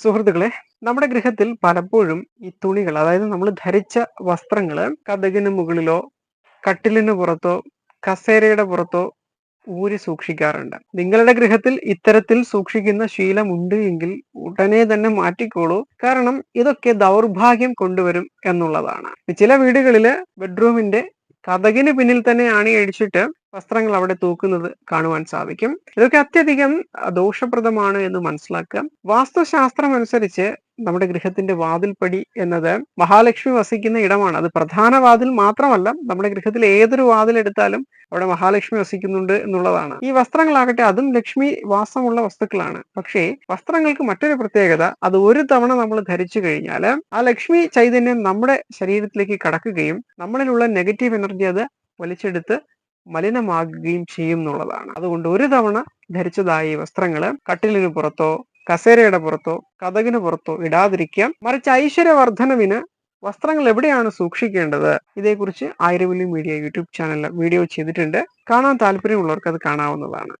സുഹൃത്തുക്കളെ നമ്മുടെ ഗൃഹത്തിൽ പലപ്പോഴും ഈ തുണികൾ അതായത് നമ്മൾ ധരിച്ച വസ്ത്രങ്ങൾ കഥകിന് മുകളിലോ കട്ടിലിന് പുറത്തോ കസേരയുടെ പുറത്തോ ഊരി സൂക്ഷിക്കാറുണ്ട്. നിങ്ങളുടെ ഗൃഹത്തിൽ ഇത്തരത്തിൽ സൂക്ഷിക്കുന്ന ശീലമുണ്ട് എങ്കിൽ ഉടനെ തന്നെ മാറ്റിക്കോളൂ. കാരണം ഇതൊക്കെ ദൗർഭാഗ്യം കൊണ്ടുവരും എന്നുള്ളതാണ്. ചില വീടുകളിൽ ബെഡ്റൂമിന്റെ കഥകിന് പിന്നിൽ തന്നെ ആണി അടിച്ചിട്ട് വസ്ത്രങ്ങൾ അവിടെ തൂക്കുന്നത് കാണുവാൻ സാധിക്കും. ഇതൊക്കെ അത്യധികം ദോഷപ്രദമാണ് എന്ന് മനസ്സിലാക്കുക വാസ്തുശാസ്ത്രം അനുസരിച്ച് നമ്മുടെ ഗൃഹത്തിന്റെ വാതിൽപ്പടി എന്നത് മഹാലക്ഷ്മി വസിക്കുന്ന ഇടമാണ്. അത് പ്രധാന വാതിൽ മാത്രമല്ല നമ്മുടെ ഗൃഹത്തിൽ ഏതൊരു വാതിൽ എടുത്താലും അവിടെ മഹാലക്ഷ്മി വസിക്കുന്നുണ്ട് എന്നുള്ളതാണ്. ഈ വസ്ത്രങ്ങളാകട്ടെ അതും ലക്ഷ്മി വാസമുള്ള വസ്തുക്കളാണ്. പക്ഷേ വസ്ത്രങ്ങൾക്ക് മറ്റൊരു പ്രത്യേകത അത് ഒരു തവണ നമ്മൾ ധരിച്ചു കഴിഞ്ഞാൽ ആ ലക്ഷ്മി ചൈതന്യം നമ്മുടെ ശരീരത്തിലേക്ക് കടക്കുകയും നമ്മളിലുള്ള നെഗറ്റീവ് എനർജി അത് വലിച്ചെടുത്ത് മലിനമാകുകയും ചെയ്യും എന്നുള്ളതാണ്. അതുകൊണ്ട് ഒരു തവണ ധരിച്ചതായി വസ്ത്രങ്ങൾ കട്ടിലിന് പുറത്തോ കസേരയുടെ പുറത്തോ കഥകിന് പുറത്തോ ഇടാതിരിക്കാം. മറിച്ച് ഐശ്വര്യവർദ്ധനവിന് വസ്ത്രങ്ങൾ എവിടെയാണ് സൂക്ഷിക്കേണ്ടത്? ഇതേക്കുറിച്ച് ആയിരവല്ലി മീഡിയ യൂട്യൂബ് ചാനലിൽ വീഡിയോ ചെയ്തിട്ടുണ്ട്. കാണാൻ താല്പര്യമുള്ളവർക്ക് അത് കാണാവുന്നതാണ്.